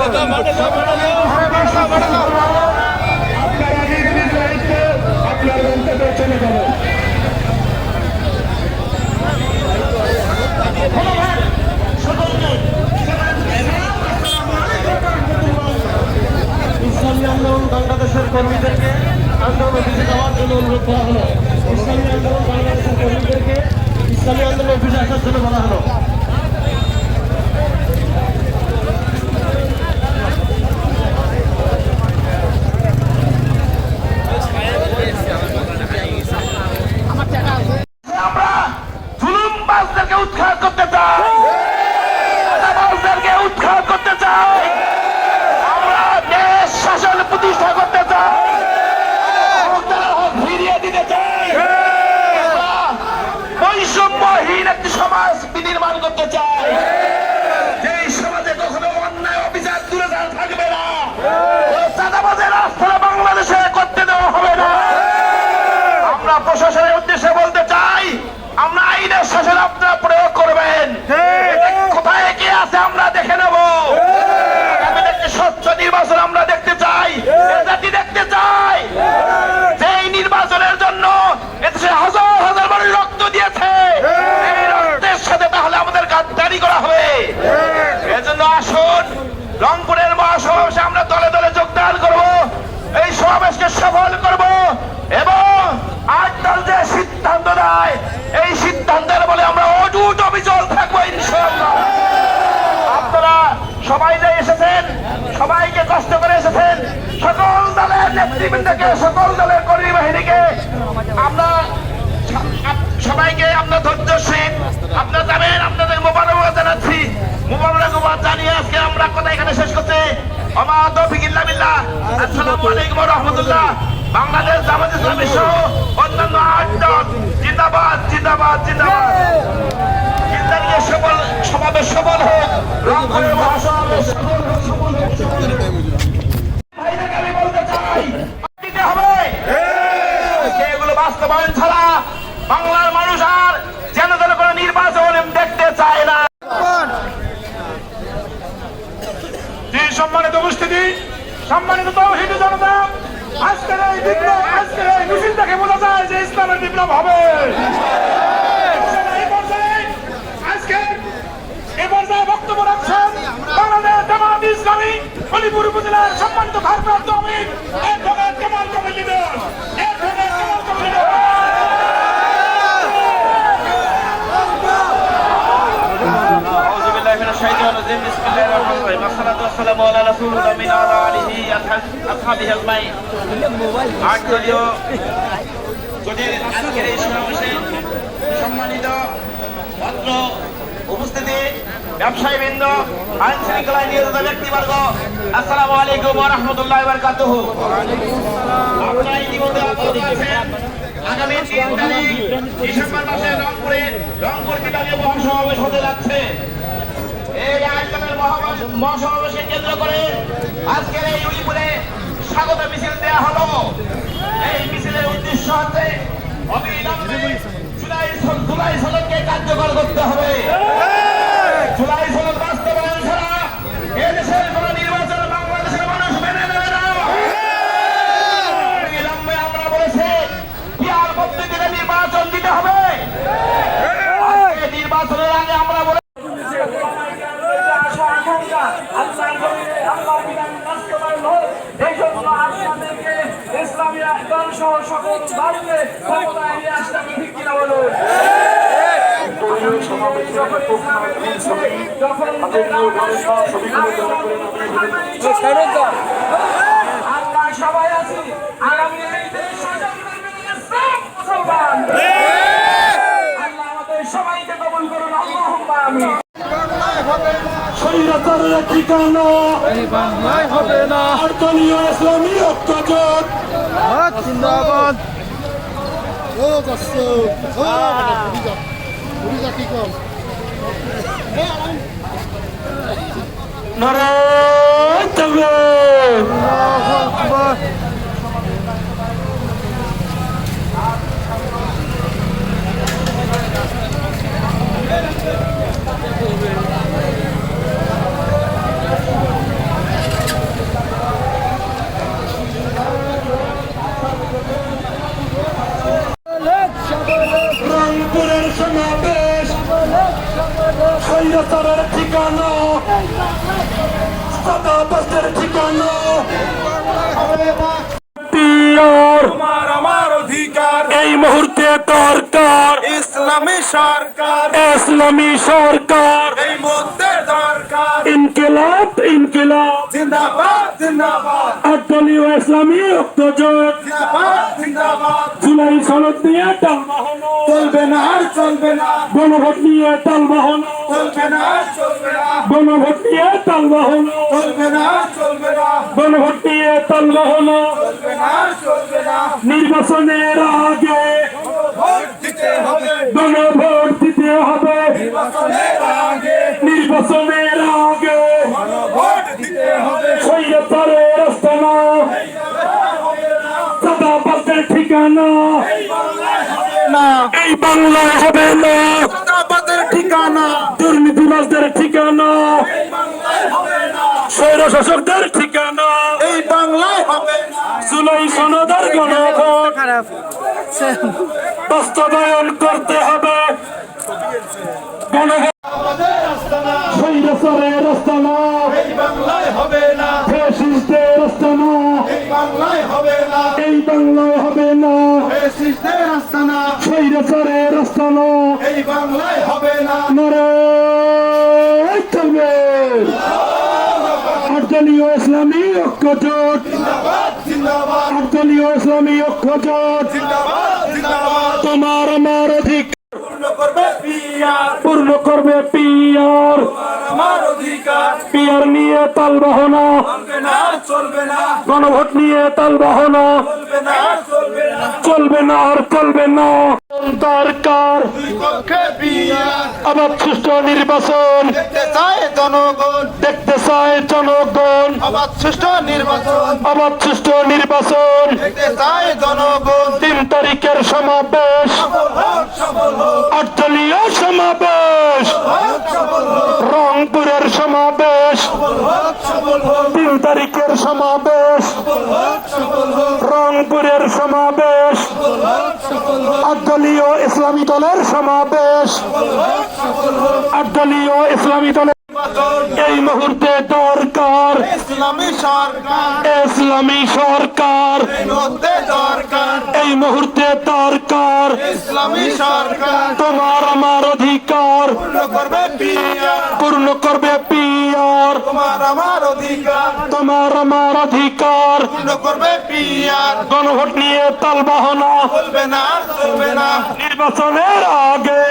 আপনারা রংপুরের মহাসমাবেশে আমরা দলে দলে যোগদান করব। এই সমাবেশকে সফল করব এবং আজ দল যে সিদ্ধান্ত নেয় এই সিদ্ধান্তের বলে আমরা অটুট অবিচল থাকব আপনারা সবাই যে এসেছেন, সবাইকে কষ্ট করে এসেছেন, সকল দলের নেতৃবৃন্দকে, সকল দলের কর্মী বাহিনীকে আমরা সবাইকে আপনার ধৈর্যশীল, আপনারা জানেন আপনাদের মোবারকবাদ জানাচ্ছি। মোবারকবাদ জানিয়ে আজকে আমরা কথা এখানে শেষ করতে আমা তৌফিক ইল্লা বিল্লাহ। আসসালামু আলাইকুম বাংলাদেশ জামাত ইসলামী অন্যান্য আট দল জিন্দাবাদ জিন্দাবাদ। জিন্দাবাদ সফল সমাবেশ সফল হোক। রংপুরের মহাসমাবেশ সফল হোক, সফল হোক, সফল হোক। ভাইদেরকে আমি বলতে চাই দিতে হবে আজকে এগুলো বাস্তবায়ন ছাড়া বাংলার মানুষ আর যেন যেন কোনো নির্বাচন দেখতে চায় না জি সম্মানিত উপস্থিতি সম্মানিত তৌহিদ জনতা, আজকের এই বিপ্লব, আজকের এই মিছিল দেখে বোঝা যায় যে ইসলামের বিপ্লব হবে। বক্তব্য রাখছেন বাংলাদেশ জামাত ইসলামী হলিপুর উপজেলার সম্মানিত সাথী হেল ভাই আট দলীয় জোটের আজকের এই সমাবেশে সম্মানিত ভদ্র উপস্থিতি ব্যবসায়ী বৃন্দ আইন শৃঙ্খলায় নিয়োজিত ব্যক্তিবর্গ, আসসালামু আলাইকুম রহমতুল্লাহ বরকাতুহ আপনারা ইতিমধ্যে অবগত আছেন, আগামী তিন তারিখ, ডিসেম্বর মাসে রংপুরে রংপুর বিভাগীয় মহাসমাবেশ হতে যাচ্ছে। এই মহামাস- মহাসমাবেশকে কেন্দ্র করে আজকের এই স্বাগত মিছিল দেওয়া হলো। এই মিছিলের উদ্দেশ্য হচ্ছে অবিলম্বে জুলাই জুলাই সনদকে কার্যকর করতে হবে জুলাই সনদ বাস্তবায়ন ছাড়া এদেশের কোন নির্বাচন বাংলাদেশের মানুষ মেনে নেবে না বিলম্বে আমরা বলেছি পিয়ার পদ্ধতিতে নির্বাচন দিতে হবে আজকে নির্বাচনের আগে আমরা বলে ইসলামী সহ সকল ভারতে ক্ষমতায় নিয়ে আসতে আমি ঠিক কিনা বলুন আমরা সবাই আছি স্বৈরাচারের ঠিকানা। এই বাংলায় হবে না। আর দলীয় ইসলামী জিন্দাবাদ। ও ও পুরিজা স্বৈরাচারের ঠিকানা সাদাবাসের ঠিকানা পিয়ার তোমার আমার অধিকার এই মুহূর্তে দরকার! ইসলামী সরকার! ইসলামী সরকার! এই মুহূর্তে দরকার! ইনকিলাব ইনকিলাব! জিন্দাবাদ জিন্দাবাদ! আটদলীয় ইসলামী ঐক্যজোট জিন্দাবাদ জিন্দাবাদ! জুলাই সনদ নিয়ে টালবাহন! চলবে না আর চলবে না! গণভোট নিয়ে টালবাহন! চলবে না গণভোট নিয়ে টালবাহন চলবে না চলবে না। গণভোট নিয়ে টালবাহন চলবে না চলবে না। নির্বাচনের আগে দিতে হবে। গণভোট দিতে হবে নির্বাচনের আগে। নির্বাচনের না। এই বাংলায় হবে না। ঠিকানা। দুর্নীতিবাসদের ঠিকানা। স্বৈর শাসকদের ঠিকানা। এই বাংলায় হবে না। জুলাই সনদের গণভোট। বাস্তবায়ন করতে হবে। গণভোট স্বৈরাচারের আস্তানা এই বাংলায় হবে না। নারায় চলবে আটদলীয় ইসলামী ঐক্যজোট। আটদলীয় ইসলামী ঐক্যজোট। তোমার আমার অধিকার। পূর্ণ করবে পিয়ার। পূর্ণ করবে পিয়ার। আমার অধিকার। পিয়ার নিয়ে তাল বাহনা। চলবে না আর চলবে না। গণভোট নিয়ে তাল বাহনা। চলবে না আর চলবে না। চলবে না আর চলবে না। দরকার আবার সুষ্ঠু নির্বাচন। দেখতে চায় জনগণ। দেখতে চায় জনগণ। অবাধ সুষ্ঠু নির্বাচন। আবার সুষ্ঠু নির্বাচন। দেখতে চায় জনগণ। তিন তারিখের সমাবেশ। সফল হোক সফল হোক। আটদলীয় সমাবেশ। রংপুরের সমাবেশ। তিন তারিখের সমাবেশ। রংপুরের সমাবেশ। আটদলীয় ইসলামী দলের সমাবেশ। আটদলীয় ইসলামী দলের এই মুহূর্তে দরকার ইসলামী সরকার। ইসলামী সরকার। এই মধ্যে দরকার। এই মুহূর্তে দরকার। ইসলামী সরকার। তোমার আমার অধিকার। পূর্ণ করবে পিয়ার তোমার আমার অধিকার। তোমার আমার অধিকার। পূর্ণ করবে পিয়ার গণভোট নিয়ে তাল বাহনা চলবে না চলবে না। নির্বাচনের আগে